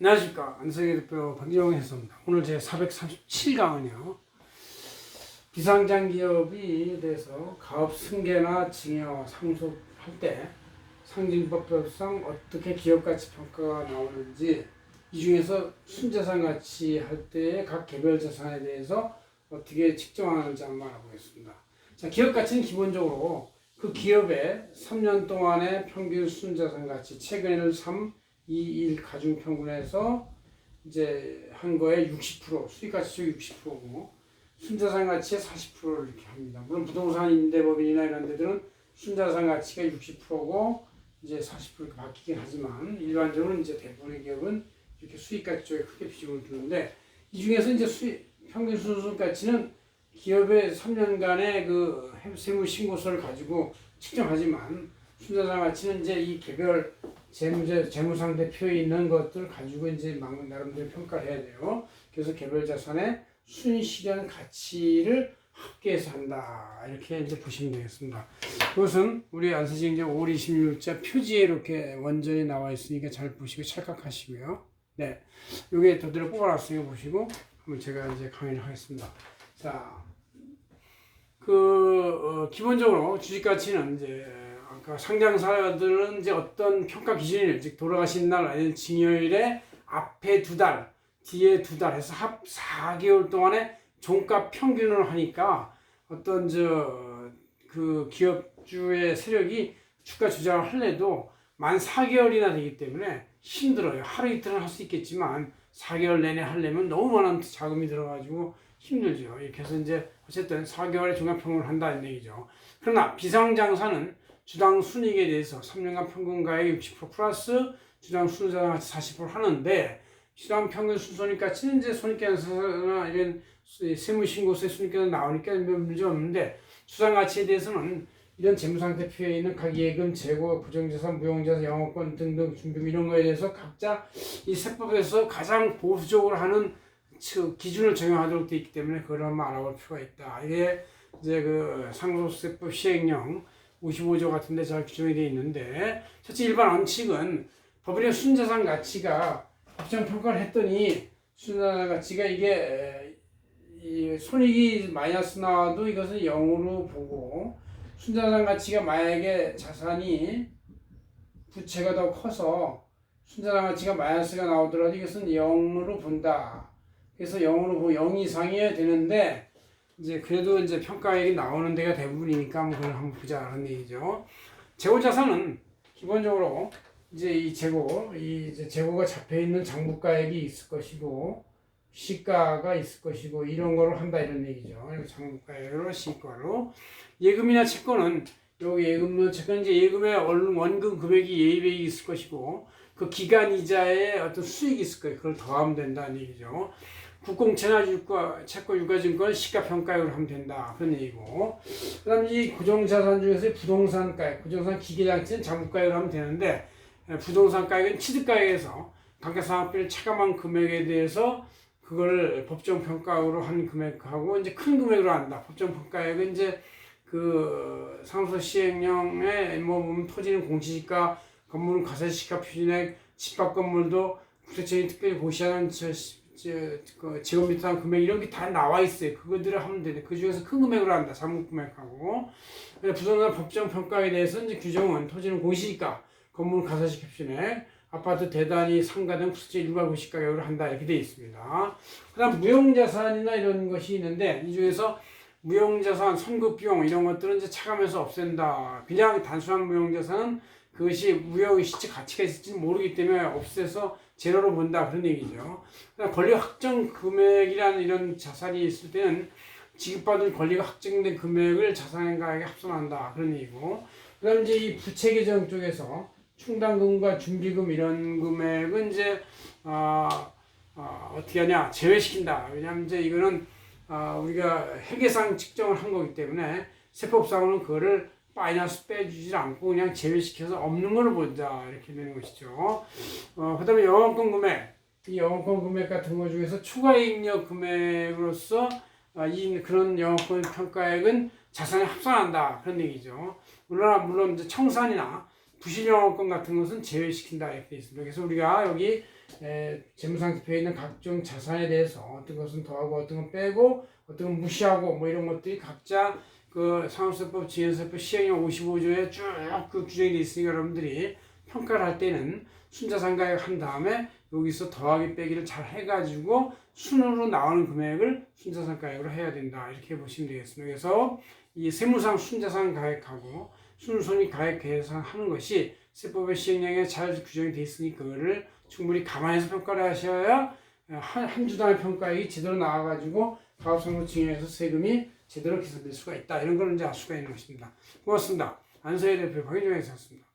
안녕하십니까 안성의 대표 박정희 해수입니다. 오늘 제 437강은요 비상장 기업이 대해서 가업 승계나 증여 상속할 때 상징법상 어떻게 기업 가치 평가가 나오는지 이 중에서 순자산 가치 할 때의 각 개별 자산에 대해서 어떻게 측정하는지 한번 알아보겠습니다. 자 기업 가치는 기본적으로 그 기업의 3년 동안의 평균 순자산 가치 최근에는 3 2, 1 가중 평균에서 이제 한 거에 60% 수익 가치죠 60%고 순자산 가치의 40%를 이렇게 합니다. 물론 부동산 임대법인이나 이런 데들은 순자산 가치가 60%고 이제 40% 이렇게 바뀌긴 하지만 일반적으로 이제 대부분의 기업은 이렇게 수익 가치 쪽에 크게 비중을 두는데 이 중에서 이제 수익 평균 순수익 가치는 기업의 3년간의 그 세무 신고서를 가지고 측정하지만 순자산 가치는 이제 이 개별 재무제 재무상 대표에 있는 것들 가지고 이제 막 나름대로 평가를 해야 돼요. 그래서 개별 자산의 순실현 가치를 합계해서 한다. 이렇게 이제 보시면 되겠습니다. 그것은 우리 안서지 이제 5월 26일자 표지에 이렇게 원전이 나와 있으니까 잘 보시고 찰칵하시고요. 네. 요게 도대로 뽑아놨으니까 보시고 한번 제가 이제 강의를 하겠습니다. 자, 그 어, 기본적으로 주식 가치는 이제 아까 상장사들은 이제 어떤 평가 기준이 즉 돌아가신 날 아니면 징여일에 앞에 두 달, 뒤에 두 달 해서 합 4개월 동안에 종가 평균을 하니까 어떤 저 그 기업주의 세력이 주가 조작을 할래도 만 4개월이나 되기 때문에 힘들어요. 하루 이틀은 할 수 있겠지만 4개월 내내 하려면 너무 많은 자금이 들어가지고 힘들죠. 이렇게 해서 이제 어쨌든 4개월에 종합평균을 한다는 얘기죠. 그러나 비상장사는 주당 순이익에 대해서 3년간 평균 가액 60% 플러스 주당 순자산 가치 40% 하는데 주당 평균 순손익 가치는 이제 손익계산서나 이런 세무신고서에 손익계산 나오니까 문제 없는데 주당 가치에 대해서는 이런 재무상태 표에 있는 각 예금, 재고, 부정자산, 무용자산, 영업권 등등 준비금 이런 거에 대해서 각자 이 세법에서 가장 보수적으로 하는 그 기준을 적용하도록 되어 있기 때문에 그걸 한번 알아볼 필요가 있다. 이게 이제 그 상속세법 시행령 55조 같은 데 잘 규정이 되어 있는데 첫째 일반 원칙은 법인의 순자산 가치가 법정 평가를 했더니 순자산 가치가 이게 이 손익이 마이너스 나와도 이것은 0으로 보고 순자산 가치가 만약에 자산이 부채가 더 커서 순자산 가치가 마이너스가 나오더라도 이것은 0으로 본다. 그래서 0으로 보고 0 이상이어야 되는데 이제 그래도 이제 평가액이 나오는 데가 대부분이니까 한번 그걸 한번 보자는 얘기죠. 재고 자산은 기본적으로 이제 이 재고, 이 이제 재고가 잡혀 있는 장부가액이 있을 것이고 시가가 있을 것이고 이런 거를 한다 이런 얘기죠. 장부가액으로 시가로 예금이나 채권은 여기 예금은 채권 이제 예금의 원금 금액이 예입액이 있을 것이고 그 기간 이자에 어떤 수익이 있을 거예요. 그걸 더하면 된다는 얘기죠. 국공채나 유가, 채권 유가증권 시가평가액으로 하면 된다. 그런 얘기고. 그 다음 이 구정자산 중에서 부동산가액, 부동산 기계장치는 장부가액으로 하면 되는데, 에, 부동산가액은 취득가액에서 감가상각비를 차감한 금액에 대해서 그걸 법정평가액으로 한 금액하고 이제 큰 금액으로 한다. 법정평가액은 이제 그 상소 시행령에 뭐 보면 토지는 공시지가, 건물은 가세시가 표준액, 집합 건물도 국세청이 특별히 고시하는 저 그 제곱미터 금액 이런 게 다 나와 있어요. 그거들을 하면 되는데 그 중에서 큰 금액으로 한다. 상급 금액하고 부동산 법정 평가에 대해서 이제 규정은 토지는 공시지가, 건물 가사시 캡션에 아파트 대단위 상가 등 국제 일괄 공시 가격으로 한다 이렇게 되어 있습니다. 그다음 무용자산이나 이런 것이 있는데 이 중에서 무용자산, 선급 비용 이런 것들은 이제 차감해서 없앤다. 그냥 단순한 무용자산은 그것이 무역의 실제 가치가 있을지 모르기 때문에 없애서 제로로 본다 그런 얘기죠. 권리 확정 금액이라는 이런 자산이 있을 때는 지급받은 권리가 확정된 금액을 자산가액에 합산한다 그런 얘기고 그다음 이제 이 부채 계정 쪽에서 충당금과 준비금 이런 금액은 이제 아, 아, 어떻게 하냐 제외시킨다. 왜냐하면 이제 이거는 아, 우리가 회계상 측정을 한 거기 때문에 세법상으로는 그거를 마이너스 빼주지 않고 그냥 제외시켜서 없는 걸로 보자 이렇게 되는 것이죠. 어, 그 다음에 영업권 금액 이 영업권 금액 같은 것 중에서 추가 이익력 금액으로서 아, 이 그런 영업권 평가액은 자산에 합산한다 그런 얘기죠. 물론 물론 이제 청산이나 부실 영업권 같은 것은 제외시킨다 이렇게 돼 있습니다. 그래서 우리가 여기 에, 재무상태표에 있는 각종 자산에 대해서 어떤 것은 더하고 어떤 건 빼고 어떤 건 무시하고 뭐 이런 것들이 각자 그 상업세법, 지연세법 시행령 55조에 쭉 그 규정이 돼 있으니까 여러분들이 평가를 할 때는 순자산가액 한 다음에 여기서 더하기 빼기를 잘 해가지고 순으로 나오는 금액을 순자산가액으로 해야 된다 이렇게 보시면 되겠습니다. 그래서 이 세무상 순자산 가액하고 순손익 가액 계산하는 것이 세법의 시행령에 잘 규정이 돼 있으니 그거를 충분히 감안해서 평가를 하셔야 한, 한 주당의 평가액이 제대로 나와가지고 가업상도 증여해서 세금이 제대로 계산될 수가 있다. 이런 거는 이제 알 수가 있는 것입니다. 고맙습니다. 안서혜 대표 박인정에서 였습니다.